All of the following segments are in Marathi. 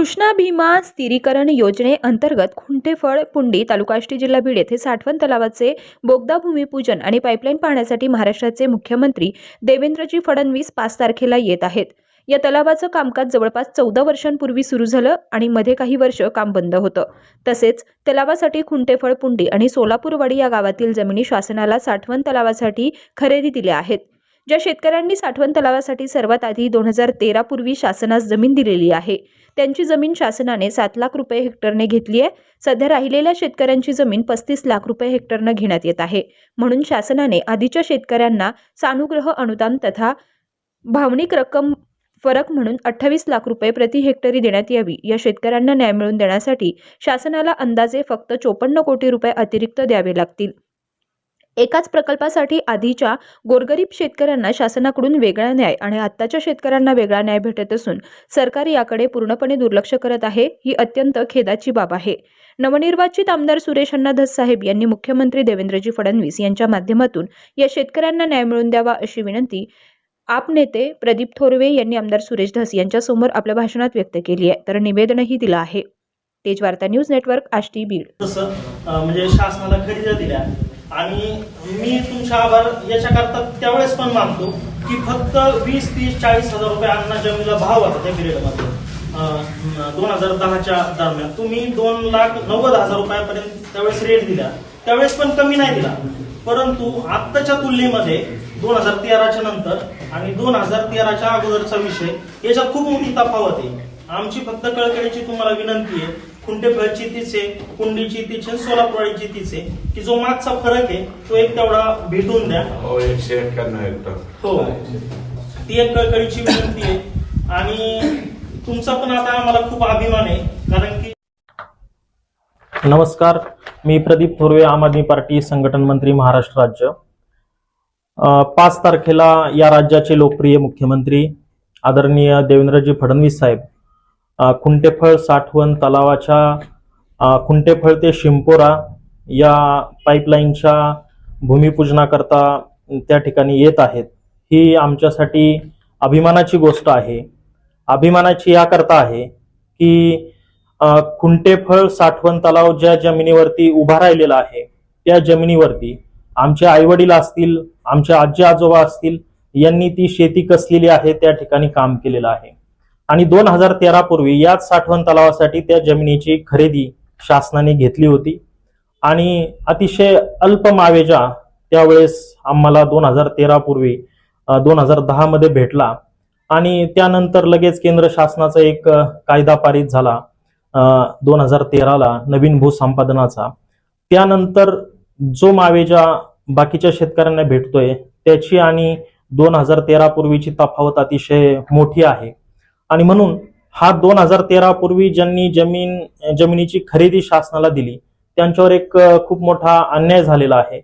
कृष्णा भीमा स्थिरीकरण योजनेअंतर्गत खुंटेफळ पुंडी तालुका आष्टी जिल्हा बीड येथे साठवण तलावाचे बोगदा भूमिपूजन आणि पाईपलाईन पाहण्यासाठी महाराष्ट्राचे मुख्यमंत्री देवेंद्रजी फडणवीस पाच तारखेला येत आहेत. या तलावाचं कामकाज जवळपास चौदा वर्षांपूर्वी सुरू झालं आणि मध्ये काही वर्ष काम बंद होतं. तसेच तलावासाठी खुंटेफळ पुंडी आणि सोलापूरवाडी या गावातील जमिनी शासनाला साठवण तलावासाठी खरेदी दिल्या आहेत. ज्या शेतकऱ्यांनी साठवण तलावासाठी सर्वात आधी दोन हजार तेरा पूर्वी शासनास जमीन दिलेली आहे. त्यांची जमीन शासनाने सात लाख रुपये हेक्टरने घेतली आहे. सध्या राहिलेल्या शेतकऱ्यांची जमीन पस्तीस लाख रुपये हेक्टरनं घेण्यात येत आहे. म्हणून शासनाने आधीच्या शेतकऱ्यांना सानुग्रह अनुदान तथा भावनिक रक्कम फरक म्हणून अठ्ठावीस लाख रुपये प्रति हेक्टरी देण्यात यावी. या शेतकऱ्यांना न्याय मिळवून देण्यासाठी शासनाला अंदाजे फक्त चोपन्न कोटी रुपये अतिरिक्त द्यावे लागतील. एकाच प्रकल्पासाठी आधीच्या गोरगरीब शेतकऱ्यांना शासनाकडून वेगळा न्याय आणि आत्ताच्या शेतकऱ्यांना वेगळा न्याय भेटत असून सरकार याकडे पूर्णपणे दुर्लक्ष करत आहे ही अत्यंत खेदाची बाब आहे. नवनिर्वाचित आमदार सुरेश अण्णा धस साहेब यांनी मुख्यमंत्री देवेंद्रजी फडणवीस यांच्या माध्यमातून या शेतकऱ्यांना न्याय मिळवून द्यावा अशी विनंती आप नेते प्रदीप थोरवे यांनी आमदार सुरेश धस यांच्यासमोर आपल्या भाषणात व्यक्त केली आहे. तर निवेदनही दिलं आहे. तेज वार्ता न्यूज नेटवर्क आष्टी बीड. म्हणजे शासनाला खरेदी दिल्या आणि मी तुमच्या आभार याच्याकरता त्यावेळेस पण मानतो की फक्त वीस तीस चाळीस हजार रुपये अण्णा जमिनीला भाव होता त्या पिरियडमध्ये दोन हजार दहाच्या दरम्यान. तुम्ही दोन लाख नव्वद हजार रुपयापर्यंत त्यावेळेस रेट दिला त्यावेळेस पण कमी नाही दिला. परंतु आत्ताच्या तुलनेमध्ये दोन हजार तेराच्या नंतर आणि दोन हजार तेराच्या अगोदरचा विषय याच्यात खूप मोठी तफावत आहे. आमची फक्त कळकळीची तुम्हाला विनंती आहे खुंटेफळची तीच आहे कुंडीची तीच आहे सोलापुराडीची तीच आहे की जो मागचा फरक आहे तो एक तेवढा भेटून द्या. हो एकशे एक्क्याण्णव हेक्टर. हो. ती एक कळकळीची विनंती आहे. आणि तुमचा पण आता आम्हाला खूप अभिमान आहे कारण की नमस्कार. मी प्रदीप थोरवे आम आदमी पार्टी संघटन मंत्री महाराष्ट्र राज्य. पाच तारखेला या राज्याचे लोकप्रिय मुख्यमंत्री आदरणीय देवेंद्रजी फडणवीस साहेब खुंटेफळ साठवण तलावाच्या खुंटेफळ ते शिंपोरा या पाईपलाईनच्या भूमिपूजनाकरता त्या ठिकाणी येत आहेत. ही आमच्यासाठी अभिमानाची गोष्ट आहे. अभिमानाची याकरता आहे की खुंटेफळ साठवण तलाव ज्या जमिनीवरती उभा राहिलेला आहे त्या जमिनीवरती आमचे आईवडील असतील आमचे आजी आजोबा असतील यांनी ती शेती कसलेली आहे त्या ठिकाणी काम केलेलं आहे. आणि दोन हजार तेरा पूर्वी याच साठवण तलावासाठी त्या जमिनीची खरेदी शासनाने घेतली होती. आणि अतिशय अल्प मावेजा त्यावेळेस आम्हाला दोन हजार तेरा पूर्वी दोन हजार दहा मध्ये भेटला. आणि त्यानंतर लगेच केंद्र शासनाचा एक कायदा पारित झाला दोन हजार तेराला नवीन भूसंपादनाचा. त्यानंतर जो मावेजा बाकीच्या शेतकऱ्यांना भेटतोय त्याची आणि दोन हजार तेरा पूर्वीची तफावत अतिशय मोठी आहे. आणि म्हणून हा दोन हजार तेरा पूर्वी ज्यांनी जमीन जमिनीची खरेदी शासनाला दिली त्यांच्यावर एक खूप मोठा अन्याय झालेला आहे.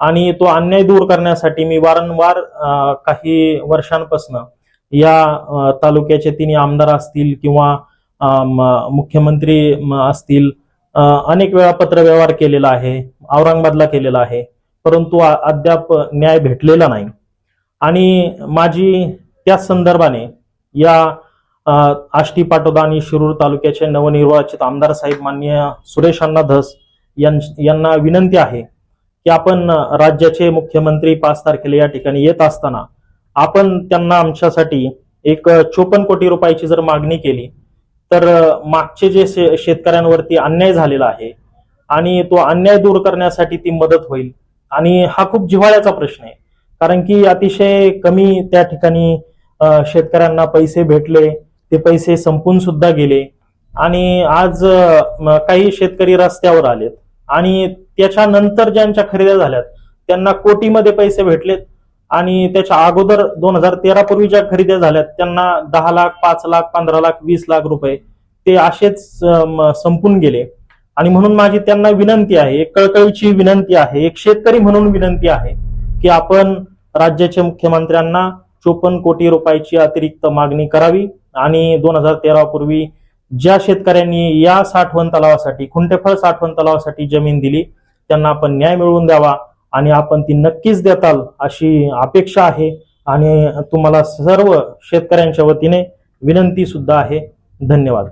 आणि तो अन्याय दूर करण्यासाठी मी वारंवार काही वर्षांपासून या तालुक्याचे तिन्ही आमदार असतील किंवा मुख्यमंत्री असतील अनेक वेळा पत्रव्यवहार केलेला आहे औरंगाबादला केलेला आहे परंतु अद्याप न्याय भेटलेला नाही. आणि माझी त्याच संदर्भाने या आष्टी पाटोदा आणि शिरूर तालुक्याचे नवनिर्वाचित आमदार साहेब माननीय सुरेश अण्णा धस यांना विनंती आहे की आपण राज्याचे मुख्यमंत्री पाच तारखेला या ठिकाणी येत असताना आपण त्यांना आमच्यासाठी एक चोपन्न कोटी रुपयाची जर मागणी केली तर मागचे जे शे- शेतकऱ्यांवरती अन्याय झालेला आहे आणि तो अन्याय दूर करण्यासाठी ती मदत होईल आणि हा खूप जिव्हाळ्याचा प्रश्न आहे. कारण की अतिशय कमी त्या ठिकाणी शेतकऱ्यांना पैसे भेटले ते पैसे संपून सुद्धा गेले. आणि आज काही शेतकरी रस्त्यावर आलेत. आणि त्याच्यानंतर ज्यांच्या खरेद्या झाल्यात त्यांना कोटीमध्ये पैसे भेटलेत. आणि त्याच्या अगोदर दोन हजार तेरा पूर्वी ज्या खरेद्या झाल्यात त्यांना दहा लाख पाच लाख पंधरा लाख वीस लाख रुपये ते असेच संपून गेले. आणि म्हणून माझी त्यांना विनंती आहे एक कळकळीची विनंती आहे एक शेतकरी म्हणून विनंती आहे की आपण राज्याच्या मुख्यमंत्र्यांना चोपन्न कोटी रुपयाची अतिरिक्त मागणी करावी. आणि दोन हजार तेरा पूर्वी ज्या शेतकऱ्यांनी या साठवण तलावासाठी खुंटेफळ साठवण तलावासाठी जमीन दिली त्यांना आपण न्याय मिळवून द्यावा आणि आपण ती नक्कीच देताल अशी अपेक्षा आहे. आणि तुम्हाला सर्व शेतकऱ्यांच्या वतीने विनंती सुद्धा आहे. धन्यवाद.